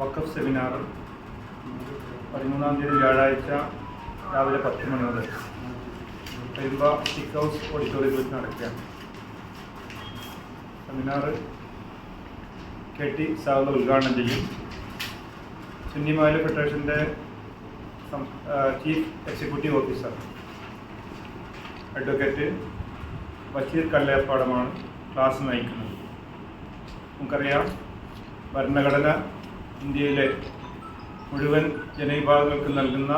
വക്കഫ് seminar പതിമൂന്നാം തീയതി വ്യാഴാഴ്ച രാവിലെ പത്ത് മണി മുതൽ. പെരുമ്പ സ്റ്റിക്ക് ഹൗസ് ഓഡിറ്റോറിയത്തിൽ വെച്ച് നടക്കുകയാണ്. സെമിനാർ കെ ടി സാവ ഉദ്ഘാടനം ചെയ്യും. സുന്നി ഫെഡറേഷന്റെ chief executive officer advocate Basheer കല്ലേപ്പാടമാണ് class നയിക്കുന്നത്. നമുക്കറിയാം ഭരണഘടന ഇന്ത്യയിലെ മുഴുവൻ ജനവിഭാഗങ്ങൾക്ക് നൽകുന്ന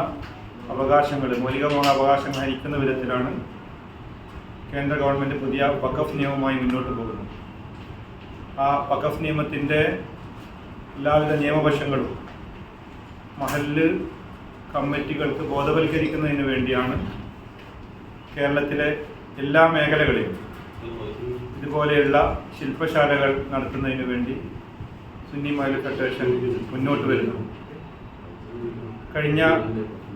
അവകാശങ്ങൾ മൗലികമായ അവകാശങ്ങൾ ഹരിക്കുന്ന വിധത്തിലാണ് കേന്ദ്ര ഗവൺമെന്റ് പുതിയ വഖഫ് നിയമവുമായി മുന്നോട്ട് പോകുന്നത്. ആ വഖഫ് നിയമത്തിന്റെ എല്ലാവിധ നിയമവശങ്ങളും മഹല്ല് കമ്മിറ്റികൾക്ക് ബോധവൽക്കരിക്കുന്നതിന് വേണ്ടിയാണ് കേരളത്തിലെ എല്ലാ മേഖലകളിലും ഇതുപോലെയുള്ള ശില്പശാലകൾ നടത്തുന്നതിന് വേണ്ടി സുന്നി മഹൽ ഫെഡറേഷൻ മുന്നോട്ട് വരുന്നു. കഴിഞ്ഞ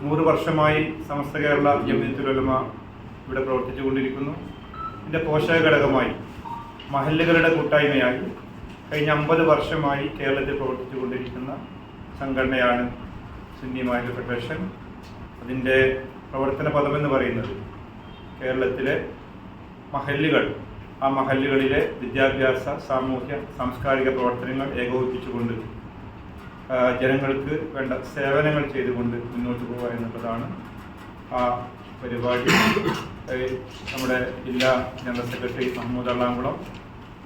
നൂറ് വർഷമായി സമസ്ത കേരള ജമിയത്തുലമ ഇവിടെ പ്രവർത്തിച്ചു കൊണ്ടിരിക്കുന്നു ഇതിന്റെ പോഷക ഘടകമായി മഹല്ലുകളുടെ കൂട്ടായ്മയായി കഴിഞ്ഞ അമ്പത് വർഷമായി കേരളത്തിൽ പ്രവർത്തിച്ചു കൊണ്ടിരിക്കുന്ന സംഘടനയാണ് സുന്നി ഫെഡറേഷൻ. അതിന്റെ പ്രവർത്തന പദമെന്ന് പറയുന്നത് കേരളത്തിലെ മഹല്ലുകൾ ആ മഹല്ലുകളിലെ വിദ്യാഭ്യാസ സാമൂഹ്യ സാംസ്കാരിക പ്രവർത്തനങ്ങൾ ഏകോപിപ്പിച്ചുകൊണ്ട് ജനങ്ങൾക്ക് വേണ്ട സേവനങ്ങൾ ചെയ്തുകൊണ്ട് മുന്നോട്ട് പോകുക എന്നുള്ളതാണ് ആ പരിപാടി. നമ്മുടെ ജില്ലാ ജനറൽ സെക്രട്ടറി മഹമ്മൂദ് അള്ളാംകുളം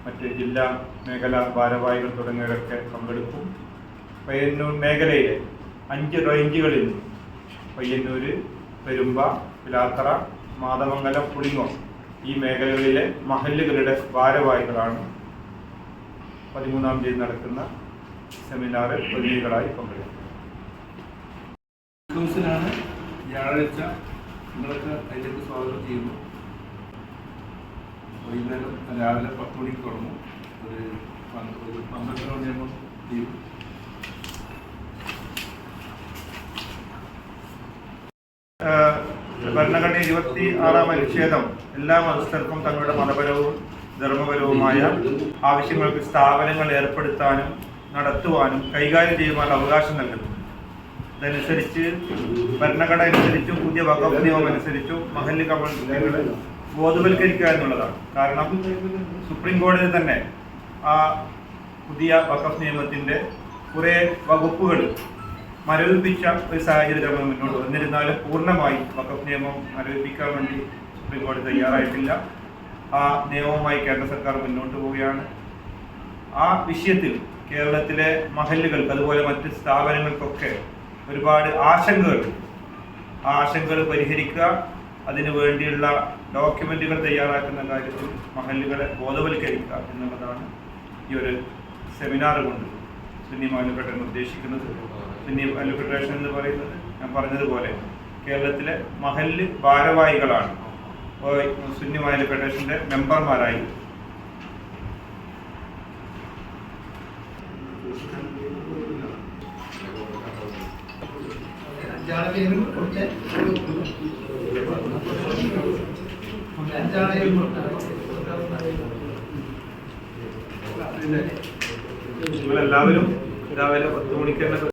മറ്റ് ജില്ലാ മേഖല ഭാരവാഹികൾ തുടങ്ങിയവരൊക്കെ പങ്കെടുക്കും. പയ്യന്നൂർ മേഖലയിലെ അഞ്ച് റേഞ്ചുകളിൽ പയ്യന്നൂര് പെരുമ്പ പിലാത്തറ മാതമംഗലം പുളിങ്ങോം ഈ മേഖലകളിലെ മഹല്ലുകളുടെ ഭാരവാഹികളാണ് പതിമൂന്നാം തീയതി നടക്കുന്ന സെമിനാറിൽ പ്രതിനിധികളായി പങ്കെടുക്കുന്നത്. വ്യാഴാഴ്ച നിങ്ങൾക്ക് അതിലേക്ക് സ്വാഗതം ചെയ്യുന്നു. വൈകുന്നേരം രാവിലെ പത്ത് മണിക്ക് തുടങ്ങും. ഒരു ഒരു പന്ത്രണ്ട് മണിയാകുമ്പോൾ തീരും. ഏഹ് ഭരണഘടന ഇരുപത്തി ആറാം അനുച്ഛേദം എല്ലാ മതസ്ഥർക്കും തങ്ങളുടെ മതപരവും ധർമ്മപരവുമായ ആവശ്യങ്ങൾക്ക് സ്ഥാപനങ്ങൾ ഏർപ്പെടുത്താനും നടത്തുവാനും കൈകാര്യം ചെയ്യുവാനുള്ള അവകാശം നൽകുന്നു. അതനുസരിച്ച് ഭരണഘടന അനുസരിച്ചും പുതിയ വകുപ്പ് നിയമം അനുസരിച്ചും മഹല്ല് കമ്മിറ്റികളെ ബോധവൽക്കരിക്കുക എന്നുള്ളതാണ് കാരണം സുപ്രീം കോടതി തന്നെ ആ പുതിയ വഖഫ് നിയമത്തിന്റെ കുറെ വകുപ്പുകൾ മരവിപ്പിച്ച ഒരു സാഹചര്യമാണ് മുന്നോട്ട് എന്നിരുന്നാലും പൂർണമായി വക്കഫ് നിയമം മരവിപ്പിക്കാൻ വേണ്ടി സുപ്രീം കോടതി തയ്യാറായിട്ടില്ല. ആ നിയമവുമായി കേന്ദ്ര സർക്കാർ മുന്നോട്ട് പോവുകയാണ്. ആ വിഷയത്തിൽ കേരളത്തിലെ മഹല്ലുകൾക്ക് അതുപോലെ മറ്റ് സ്ഥാപനങ്ങൾക്കൊക്കെ ഒരുപാട് ആശങ്കകൾ. ആ ആശങ്കകൾ പരിഹരിക്കുക അതിനു വേണ്ടിയുള്ള ഡോക്യുമെന്റുകൾ തയ്യാറാക്കുന്ന കാര്യത്തിൽ മഹല്ലുകളെ ബോധവൽക്കരിക്കുക എന്നുള്ളതാണ് ഈ ഒരു സെമിനാർ കൊണ്ട് സുന്നി ഉദ്ദേശിക്കുന്നത്. സുന്നി മഹല്ല് ഫെഡറേഷൻ എന്ന് പറയുന്നത് ഞാൻ പറഞ്ഞതുപോലെ കേരളത്തിലെ മഹല്ല് ഭാരവാഹികളാണ്. സുന്നിമായ സുന്നി മഹല്ല് ഫെഡറേഷന്റെ മെമ്പർമാരായി നിങ്ങളെല്ലാവരും രാവിലെ പത്ത് മണിക്ക് തന്നെ